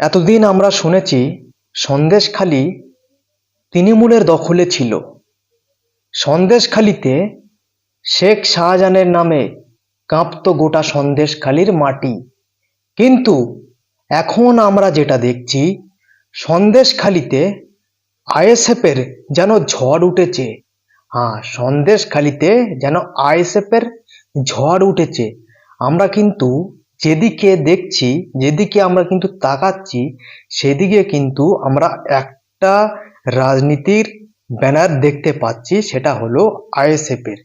এতদিন আমরা শুনেছি সন্দেশখালি তৃণমূলের দখলে ছিল। সন্দেশখালিতে শেখ শাহজাহানের নামে কাঁপত গোটা সন্দেশখালির মাটি। কিন্তু এখন আমরা যেটা দেখছি সন্দেশখালিতে আইএসএফের যেন ঝড় উঠেছে। হ্যাঁ সন্দেশখালিতে যেন আইএসএফের ঝড় উঠেছে। আমরা কিন্তু যেদিকে দেখছি, যেদিকে আমরা কিন্তু তাকাচ্ছি, সেদিকে কিন্তু আমরা একটা রাজনীতির ব্যানার দেখতে পাচ্ছি, সেটা হলো আইএসএফ এর।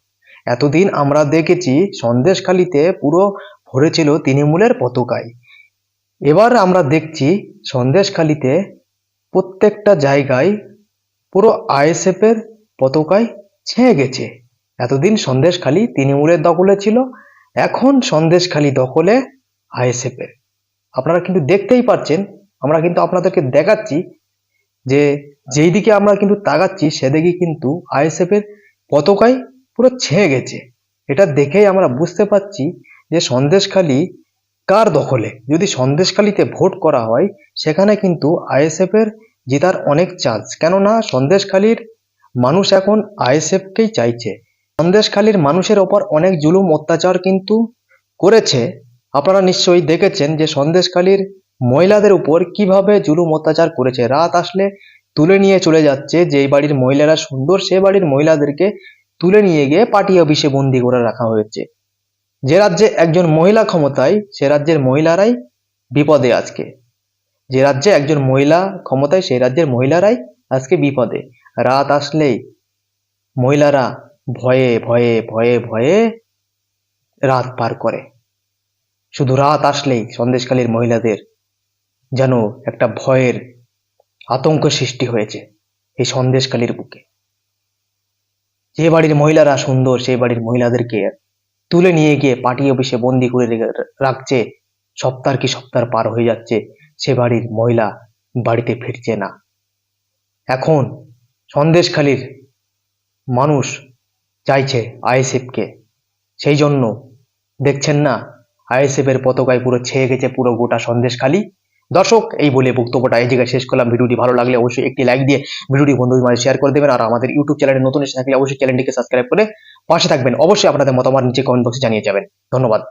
এতদিন আমরা দেখেছি, সন্দেশখালিতে পুরো ভরেছিল তৃণমূলের পতাকায়। এবার আমরা দেখছি, সন্দেশখালিতে প্রত্যেকটা জায়গায় পুরো আইএসএফ এর পতাকায় ছেয়ে গেছে। এতদিন সন্দেশখালি তৃণমূলের দখলে ছিল, এখন সন্দেশখালি দখলে আইএসএফ এর। আপনারা কিন্তু দেখতেই পাচ্ছেন, আমরা কিন্তু আপনাদেরকে দেখাচ্ছি যে যেই দিকে আমরা কিন্তু তাকাচ্ছি, সেদিকে কিন্তু আইএসএফ এর পতাকায় পুরো ছেয়ে গেছে। এটা দেখেই আমরা বুঝতে পারছি যে সন্দেশখালি কার দখলে? যদি সন্দেশখালিতে ভোট করা হয়, সেখানে কিন্তু আইএসএফ এর জেতার অনেক চান্স কেননা সন্দেশখালির মানুষ এখন আইএসএফকেই চাইছে। সন্দেশখালির মানুষের ওপর অনেক জুলুম, অত্যাচার কিন্তু করেছে। আপনারা নিশ্চয়ই দেখেছেন যে সন্দেশখালির মহিলাদের উপর কীভাবে জুলুম অত্যাচার করেছে। রাত আসলে তুলে নিয়ে চলে যাচ্ছে। যে বাড়ির মহিলারা সুন্দর, সে বাড়ির মহিলাদেরকে তুলে নিয়ে গিয়ে পার্টি অফিসে বন্দি করে রাখা হয়েছে। যে রাজ্যে একজন মহিলা ক্ষমতায়, সে রাজ্যের মহিলারাই বিপদে আজকে। যে রাজ্যে একজন মহিলা ক্ষমতায় সেই রাজ্যের মহিলারাই আজকে বিপদে। রাত আসলেই মহিলারা ভয়ে ভয়ে ভয়ে ভয়ে রাত পার করে। শুধু রাত আসলেই সন্দেশকালীর মহিলাদের যেন একটা ভয়ের আতঙ্ক সৃষ্টি হয়েছে এই সন্দেশকালীর বুকে। যে বাড়ির মহিলারা সুন্দর, সেই বাড়ির মহিলাদেরকে তুলে নিয়ে গিয়ে পার্টি অফিসে বন্দি করে রাখছে, সপ্তাহ কি সপ্তাহ পার হয়ে যাচ্ছে, সে বাড়ির মহিলা বাড়িতে ফিরছে না। এখন সন্দেশখালীর মানুষ চাইছে আইএসএফকে। সেই জন্য দেখছেন না আইএসএফ এর পতাকায় পুরো ছেয়ে গেছে পুরো গোটা সন্দেশখালী। দর্শক, এই বলে বক্তব্যটা এই জায়গায় শেষ করলাম। ভিডিওটি ভালো লাগলে অবশ্যই একটি লাইক দিয়ে ভিডিওটি বন্ধুদের মাঝে শেয়ার করে দেবেন। আর আমাদের ইউটিউব চ্যানেলে নতুন এসে থাকলে অবশ্যই চ্যানেলটিকে সাবস্ক্রাইব করে পাশে থাকবেন। অবশ্যই আপনাদের মতামত নিচে কমেন্ট বক্সে জানিয়ে যাবেন। ধন্যবাদ।